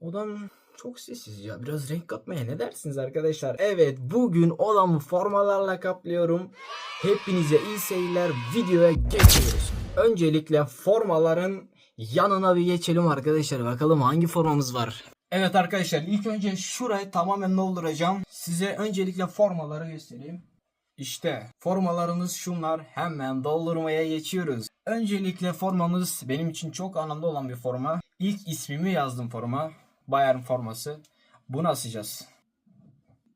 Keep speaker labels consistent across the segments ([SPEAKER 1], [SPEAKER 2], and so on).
[SPEAKER 1] Odam çok sessiz ya. Biraz renk katmaya ne dersiniz arkadaşlar? Evet bugün odamı formalarla kaplıyorum. Hepinize iyi seyirler. Videoya geçiyoruz. Öncelikle formaların yanına bir geçelim arkadaşlar. Bakalım hangi formamız var. Evet arkadaşlar ilk önce şurayı tamamen dolduracağım. Size öncelikle formaları göstereyim. İşte formalarımız şunlar. Hemen doldurmaya geçiyoruz. Öncelikle formamız benim için çok anlamlı olan bir forma. İlk ismimi yazdım forma. Bayern forması. Bunu asacağız.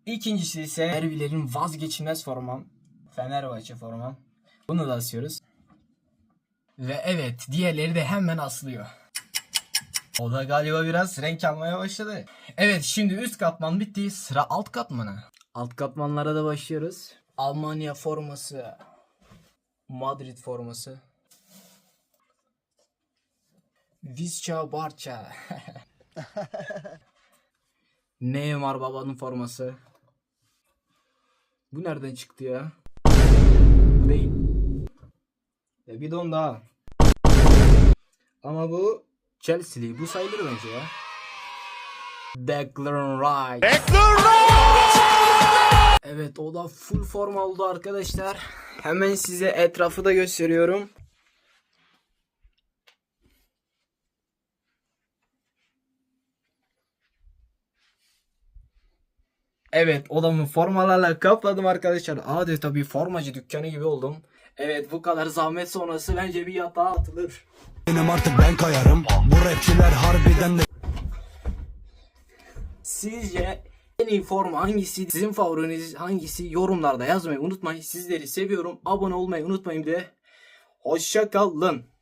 [SPEAKER 1] İkincisi ise Erbilerin vazgeçilmez formam. Fenerbahçe formam. Bunu da asıyoruz. Ve evet diğerleri de hemen asılıyor. O da galiba biraz renk almaya başladı. Evet şimdi üst katman bitti. Sıra alt katmana. Alt katmanlara da başlıyoruz. Almanya forması. Madrid forması. Visca Barça. Neymar babanın forması. Bu nereden çıktı ya? Bu değil. Ya bir don daha. Ama bu Chelsea'li. Bu sayılır bence ya. Declan Rice. Evet o da full forma oldu arkadaşlar. Hemen size etrafı da gösteriyorum. Evet odamı formalarla kapladım arkadaşlar. Adeta bir formacı dükkanı gibi oldum. Evet bu kadar zahmet sonrası bence bir yatağa atılır.
[SPEAKER 2] Benim artık ben kayarım Bu rapçiler harbiden de
[SPEAKER 1] Sizce en iyi forma hangisi? Sizin favoriniz hangisi? Yorumlarda yazmayı unutmayın. Sizleri seviyorum. Abone olmayı unutmayın bir de. Hoşça kalın.